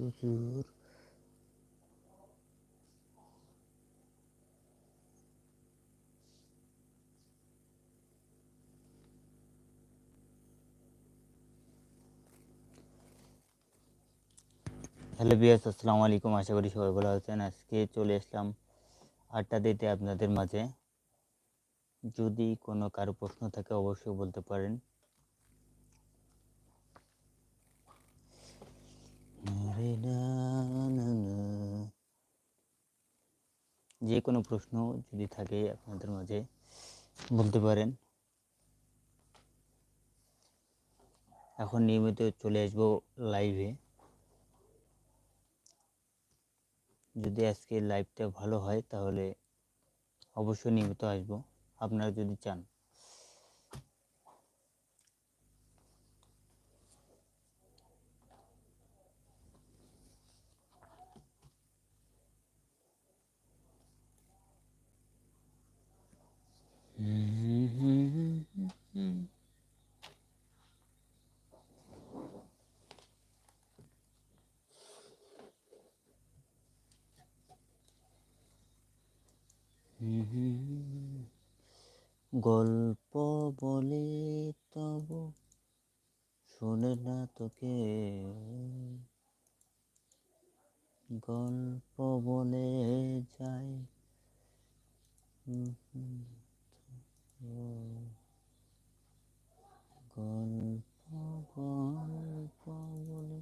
হুজুর হ্যালো বিয়াস আসসালামু আলাইকুম। আশা করি সবাই ভালো আছেন। আজকে চলে আসলাম আড্ডা দিতে আপনাদের মাঝে। যদি কোনো কারও প্রশ্ন থাকে, অবশ্যই বলতে পারেন রে না না না। যে কোনো প্রশ্ন যদি থাকে আপনাদের মাঝে, বলতে পারেন। এখন নিয়মিত চলে আসব লাইভে যদি আজকে লাইভটা ভালো হয়, তাহলে অবশ্যই নিয়মিত আসব। আপনারা যদি চান। গল্প বলে তব শোনে না তোকে। গল্প বলে যায় গল্প গল্প বলে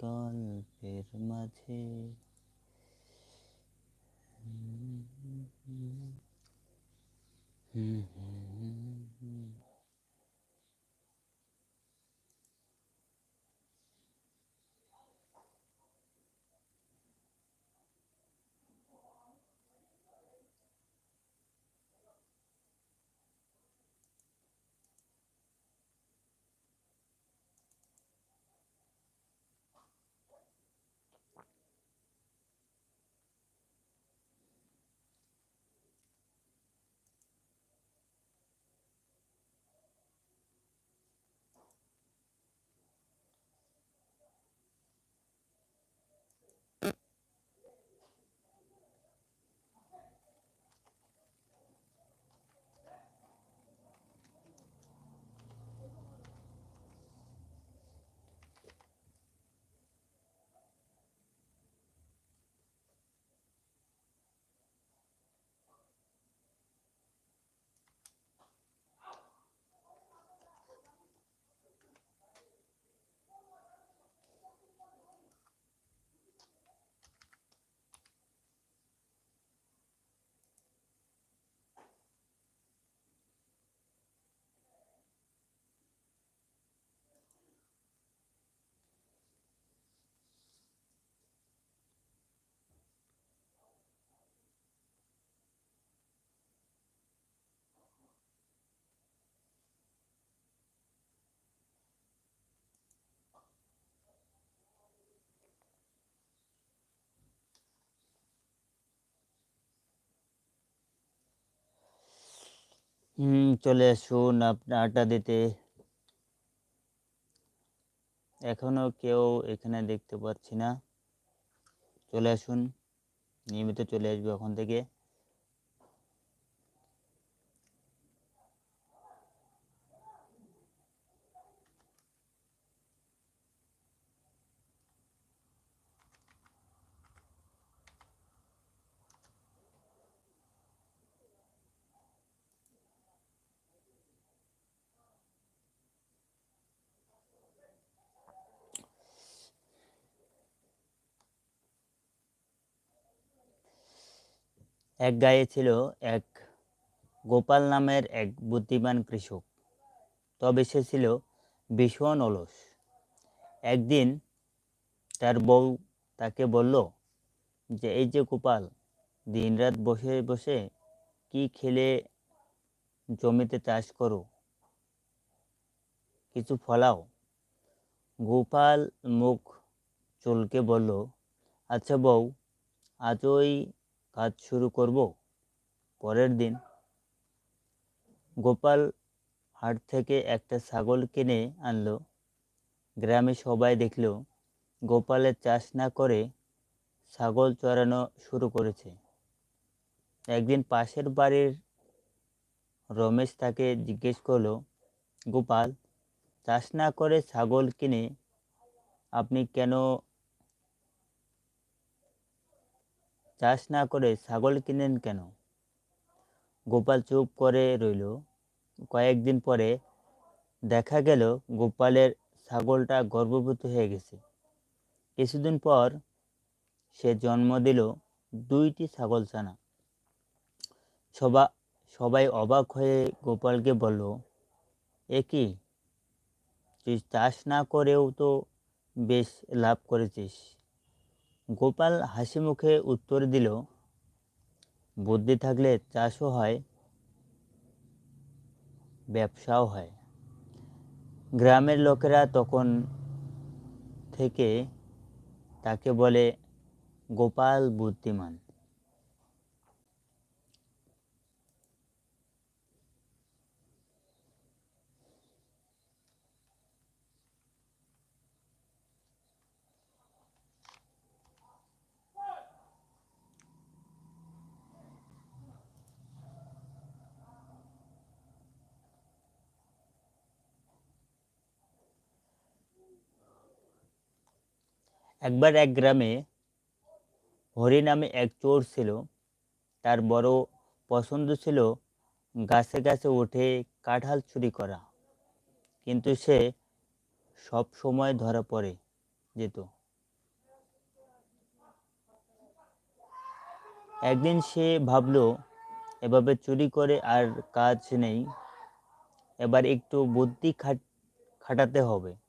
গল্পের মাঝে। Mm-hmm. হুম, চলে আসুন আপনার আড্ডা দিতে। এখনও কেউ এখানে দেখতে পাচ্ছি না। চলে আসুন, নিয়মিত চলে আসবে ওখান থেকে। এক গায়ে ছিল এক গোপাল নামের এক বুদ্ধিমান কৃষক। তবে সে ছিল ভীষণ অলস। একদিন তার বউ তাকে বলল, যে এই যে গোপাল, দিনরাত বসে বসে কি খেলে জমিতে চাষ করো? কিছু ফলাও? গোপাল মুখ চুলকে বলল আচ্ছা বউ আজই কাজ শুরু করব। পরের দিন গোপাল হাট থেকে একটা ছাগল কিনে আনলো। গ্রামে সবাই দেখল গোপালের চাষ না করে ছাগল চড়ানো শুরু করেছে। একদিন পাশের বাড়ির রমেশ তাকে জিজ্ঞেস করল, গোপাল, চাষ না করে ছাগল কিনে আপনি কেন চাষ না করে ছাগল কিনেন কেন? গোপাল চুপ করে রইল। কয়েকদিন পরে দেখা গেল গোপালের ছাগলটা গর্ভবতী হয়ে গেছে। কিছুদিন পর সে জন্ম দিল দুইটি ছাগল ছানা। সবা, সবাই অবাক হয়ে গোপালকে বলল, এ কি? তুই চাষ না করেও তো বেশ লাভ করেছিস। গোপাল হাসি মুখে উত্তর দিল, বুদ্ধি থাকলে চাষও হয়, ব্যবসাও হয়। গ্রামের লোকেরা তখন থেকে তাকে বলে, গোপাল বুদ্ধিমান। একবার এক গ্রামে হরি নামে এক চোর ছিল। তার বড় পছন্দ ছিল গাছে গাছে উঠে কাঁঠাল চুরি করা। কিন্তু সে সব সময় ধরা পড়ে যেত। একদিন সে ভাবলো, এভাবে চুরি করে আর কাজ নেই। এবার একটু বুদ্ধি খাটাতে হবে।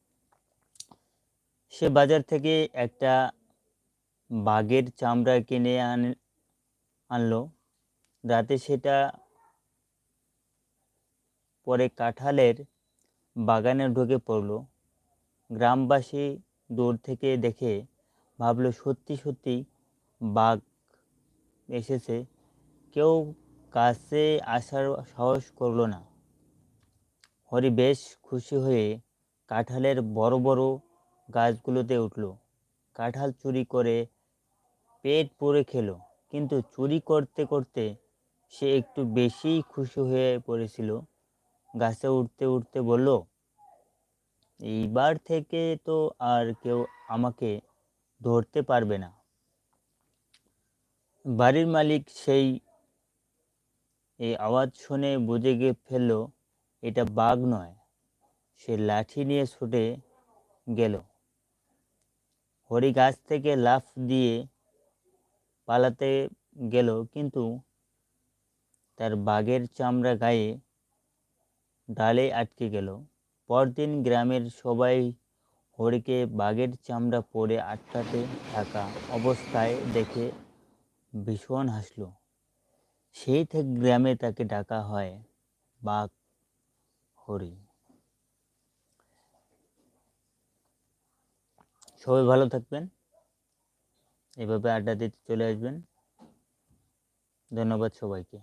সে বাজার থেকে একটা বাঘের চামড়া কিনে আন, আনলো। রাতে সেটা পরে কাঁঠালের বাগানে ঢুকে পড়ল। গ্রামবাসী দূর থেকে দেখে ভাবলো, সত্যি সত্যি বাঘ এসেছে। কেউ কাছে আসার সাহস করল না। হরি বেশ খুশি হয়ে কাঁঠালের বড় বড় গাছগুলোতে উঠল। কাঁঠাল চুরি করে পেট পুড়ে খেলো। কিন্তু চুরি করতে করতে সে একটু বেশিই খুশি হয়ে পড়েছিল। গাছে উঠতে উঠতে বলল, এইবার থেকে তো আর কেউ আমাকে ধরতে পারবে না। বাড়ির মালিক সেই এই আওয়াজ শুনে বুঝে গিয়ে ফেলল, এটা বাঘ নয়। সে লাঠি নিয়ে ছুটে গেল। হরি গাছ থেকে লাফ দিয়ে পালাতে গেল, কিন্তু তার বাঘের চামড়া গায়ে ডালে আটকে গেল। পরদিন গ্রামের সবাই হরিকে বাঘের চামড়া পরে আটকাতে থাকা অবস্থায় দেখে ভীষণ হাসল। সেই থেকে গ্রামে তাকে ডাকা হয় বাঘ হরি। সবাই ভালো থাকবেন। এভাবে আড্ডা দিতে চলে আসবেন। ধন্যবাদ সবাইকে।